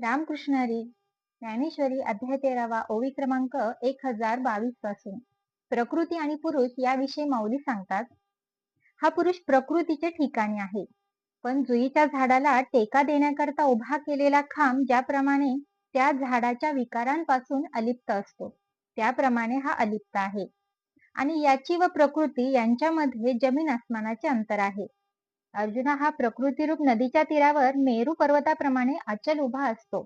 रामकृष्णारी ज्ञानेश्वरी अध्याय तेरावा ओवी क्रमांक एक हजार बावीसपासून. प्रकृती आणि पुरुष याविषयी माऊली सांगतात. हा पुरुष प्रकृतीचे ठिकाणी आहे. पण जुईच्या झाडाला टेका देण्याकरता उभा केलेला खांब ज्याप्रमाणे त्या झाडाच्या विकारांपासून अलिप्त असतो त्याप्रमाणे हा अलिप्त आहे. आणि याची व प्रकृती यांच्यामध्ये जमीन आसमानाचे अंतर आहे. अर्जुना हा प्रकृतीरूप नदीच्या तीरावर मेरू पर्वताप्रमाणे अचल उभा असतो.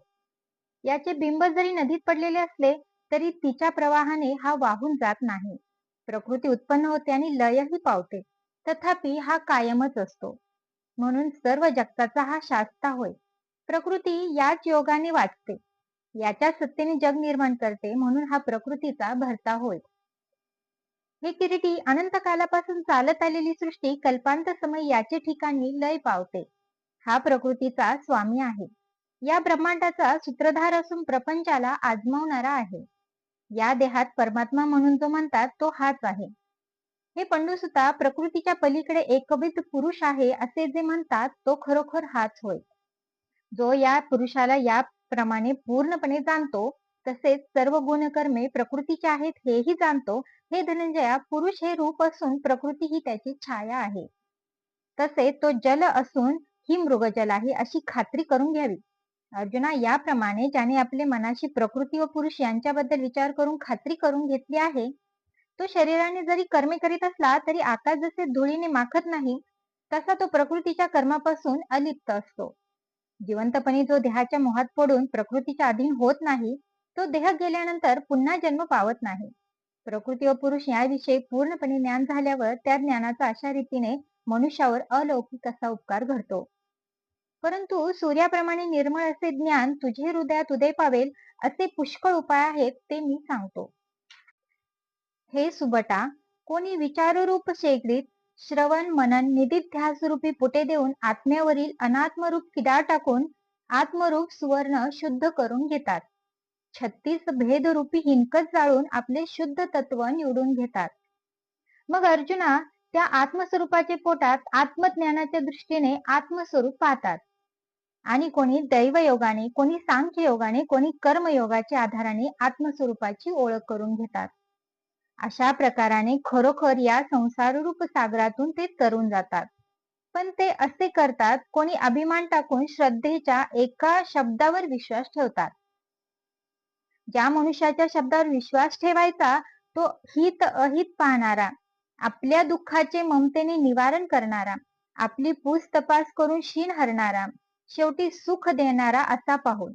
याचे बिंब जरी नदीत पडलेले असले तरी तिच्या प्रवाहाने हा वाहून जात नाही. प्रकृती उत्पन्न होते आणि लयही पावते. तथापि हा कायमच असतो. म्हणून सर्व जगताचा हा शास्ता होय. प्रकृती याच योगाने वाचते. याच्या सत्तेने जग निर्माण करते म्हणून हा प्रकृतीचा भरता होय. हे किरीटी अनंत कालापासून चालत आलेली सृष्टी कल्पांत समय याचे ठिकाणी लय पावते. हा प्रकृतीचा स्वामी आहे. या ब्रह्मांडाचा सूत्रधार असून प्रपंचाला आजमावणारा आहे. या देहात परमात्मा म्हणून जो म्हणतात तो हाच आहे. हे पंडूसुता प्रकृतीच्या पलीकडे एकविध पुरुष आहे असे जे म्हणतात तो खरोखर हाच होय. जो या पुरुषाला याप्रमाणे पूर्णपणे जाणतो तसेच सर्व गुणकर्मे प्रकृतीचे आहेत हेही जाणतो. हे धनंजया पुरुष हे रूप असून प्रकृती ही त्याची छाया आहे. तसे तो जल असून ही मृगजल आहे अशी खात्री करून घ्यावी. अर्जुना याप्रमाणे ज्याने आपले मनाशी प्रकृती व पुरुष यांच्याबद्दल विचार करून खात्री करून घेतली आहे तो शरीराने जरी कर्मे करीत असला तरी आकाश जसे धुळीने माखत नाही तसा तो प्रकृतीच्या कर्मापासून अलिप्त असतो. जिवंतपणे जो देहाच्या मोहात पडून प्रकृतीच्या अधीन होत नाही तो देह गेल्यानंतर पुन्हा जन्म पावत नाही. प्रकृती व पुरुष याविषयी पूर्णपणे ज्ञान झाल्यावर त्या ज्ञानाचा अशा रीतीने मनुष्यावर अलौकिक असा उपकार घडतो. परंतु सूर्याप्रमाणे निर्मळ असे ज्ञान तुझे हृदयात उदय पावेल असे पुष्कळ उपाय आहेत ते मी सांगतो. हे सुबटा कोणी विचाररूप शेगडीत श्रवण मनन निधी रूपी पुटे देऊन आत्म्यावरील अनात्मरूप किडा टाकून आत्मरूप सुवर्ण शुद्ध करून घेतात. छत्तीस भेदरूपी हिंकत जाळून आपले शुद्ध तत्व निवडून घेतात. मग अर्जुना त्या आत्मस्वरूपाचे पोटात आत्मज्ञानाच्या दृष्टीने आत्मस्वरूप पाहतात. आणि कोणी दैवयोगाने कोणी सांख्य योगाने कोणी कर्मयोगाच्या आधाराने आत्मस्वरूपाची ओळख करून घेतात. अशा प्रकाराने खरोखर या संसाररूप सागरातून ते तरून जातात. पण ते असे करतात कोणी अभिमान टाकून श्रद्धेच्या एका शब्दावर विश्वास ठेवतात. ज्या मनुष्याच्या शब्दावर विश्वास ठेवायचा तो हित अहित पाहणारा आपल्या दुःखाचे ममतेने निवारण करणारा आपली पूस तपास करून शीण हरणारा शेवटी सुख देणारा असा पाहून.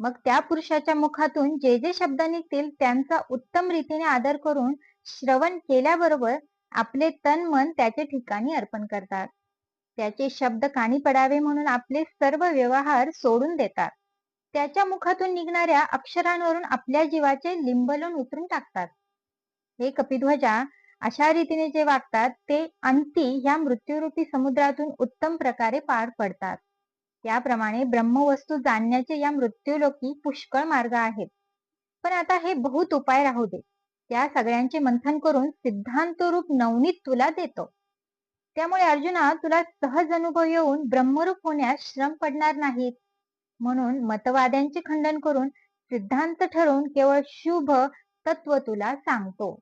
मग त्या पुरुषाच्या मुखातून जे जे शब्द निघतील त्यांचा उत्तम रीतीने आदर करून श्रवण केल्याबरोबर आपले तन मन त्याचे ठिकाणी अर्पण करतात. त्याचे शब्द कानी पडावे म्हणून आपले सर्व व्यवहार सोडून देतात. त्याच्या मुखातून निघणाऱ्या अक्षरांवरून आपल्या जीवाचे लिंबलन उतरून टाकतात. हे कपिध्वजा अशा रीतीने जे वागतात ते अंती ह्या मृत्यूरूपी समुद्रातून उत्तम प्रकारे पार पडतात. त्याप्रमाणे ब्रह्मवस्तू जाणण्याचे या मृत्यूलोकी पुष्कळ मार्ग आहेत. पण आता हे बहुत उपाय राहू दे. त्या सगळ्यांचे मंथन करून सिद्धांत रूप नवनीत तुला देतो. त्यामुळे अर्जुना तुला सहज अनुभव येऊन ब्रह्मरूप होण्यास श्रम पडणार नाहीत. म्हणून मतवाद्यांचे खंडन करून सिद्धांत ठरवून केवळ शुभ तत्व तुला सांगतो.